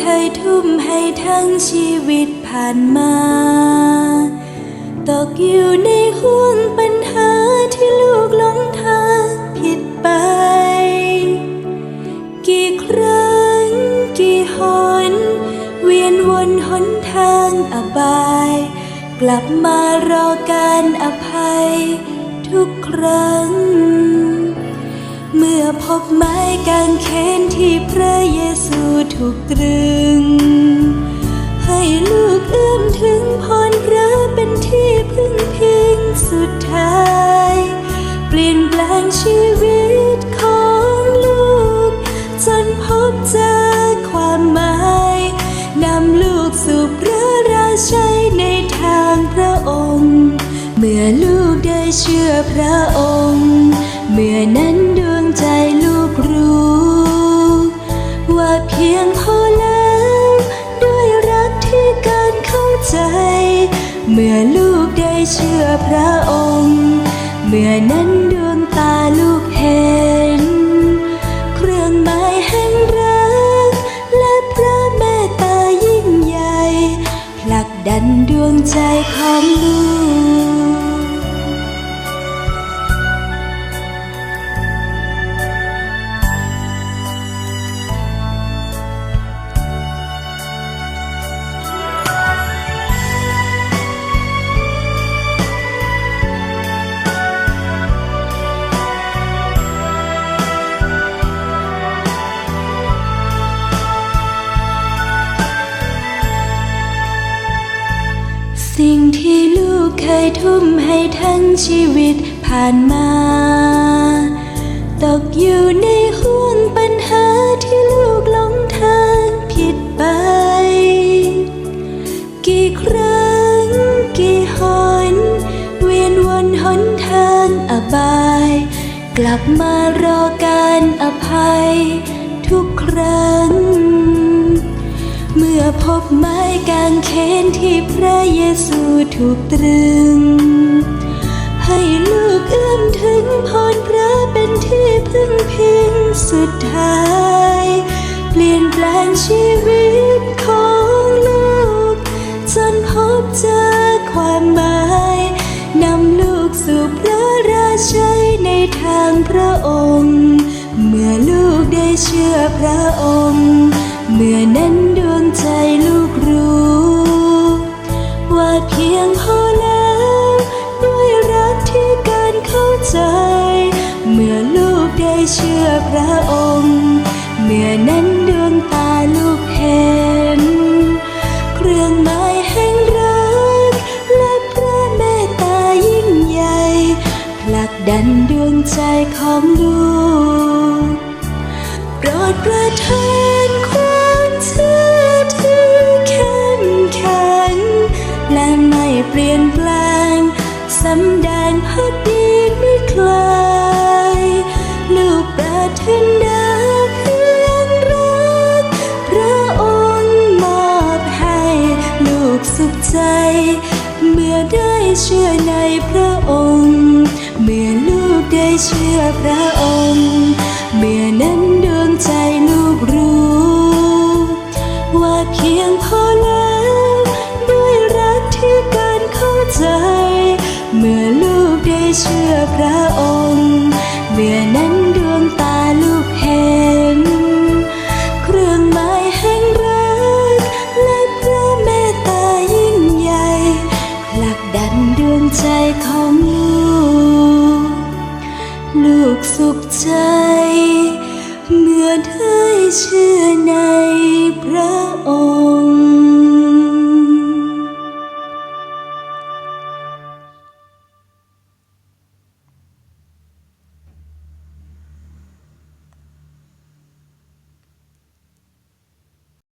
เคยทุ่มให้ทั้งชีวิตผ่านมา ตกอยู่ในห่วงปัญหาที่ลูกหลงทางผิดไป กี่ครั้งกี่หน เวียนวนหนทางอบาย กลับมารอการอภัยทุกครั้ง เมื่พบไม้กางเขนที่พระเยซูถูกตรึง ให้ลูกเอื้อมถึงพรพระเป็นที่พึ่งพิงสุดท้าย เปลี่ยนแปลงชีวิตของลูก จนพบเจอความหมายนำลูกสู่พระราชัยในทางพระองค์ เมื่อลูกได้เชื่อพระองค์ เมื่อนั้นดวงใจลูกรู้ ว่าเพียงพอแล้ว ด้วยรักที่การเข้าใจ เมื่อลูกได้เชื่อพระองค์ เมื่อนั้นดวงตาลูกเห็น เครื่องหมายแห่งรัก และพระเมตตายิ่งใหญ่ผลักดันดวงใจของลูก ที่ลูกเคยทุ่มให้ทั้งชีวิตผ่านมา ตกอยู่ในห่วงปัญหาที่ลูกหลงทางผิดไป กี่ครั้งกี่หน เวียนวนหนทางอบาย กลับมารอการอภัยทุกครั้ง เมื่อพบไม้กางเขนที่พระเยซูถูกตรึง ให้ลูกเอื้อมถึงพรพระเป็นที่พึ่งพิงสุดท้าย เปลี่ยนแปลงชีวิตของลูก จนพบเจอความหมายนำลูกสู่พระราชัยในทางพระองค์ เมื่อลูกได้เชื่อพระองค์ เมื่อนั้น ใจลูกรู้ ว่าเพียงพอแล้ว ด้วยรักที่การเข้าใจ เมื่อลูกได้เชื่อพระองค์ เมื่อนั้นดวงตาลูกเห็น เครื่องหมายแห่งรัก และพระเมตตายิ่งใหญ่ผลักดันดวงใจของลูกโปรดประทาน ใจเมื่อได้เชื่อในพระองค์ เมื่อลูกได้เชื่อพระองค์ เมื่อนั้นดวงใจลูกรู้ ว่าเพียงพอแล้วด้วยรักที่การเข้าใจ เมื่อลูกได้เชื่อพระองค์ ใจของลูก ลูกสุขใจ เมื่อได้เชื่อในพระองค์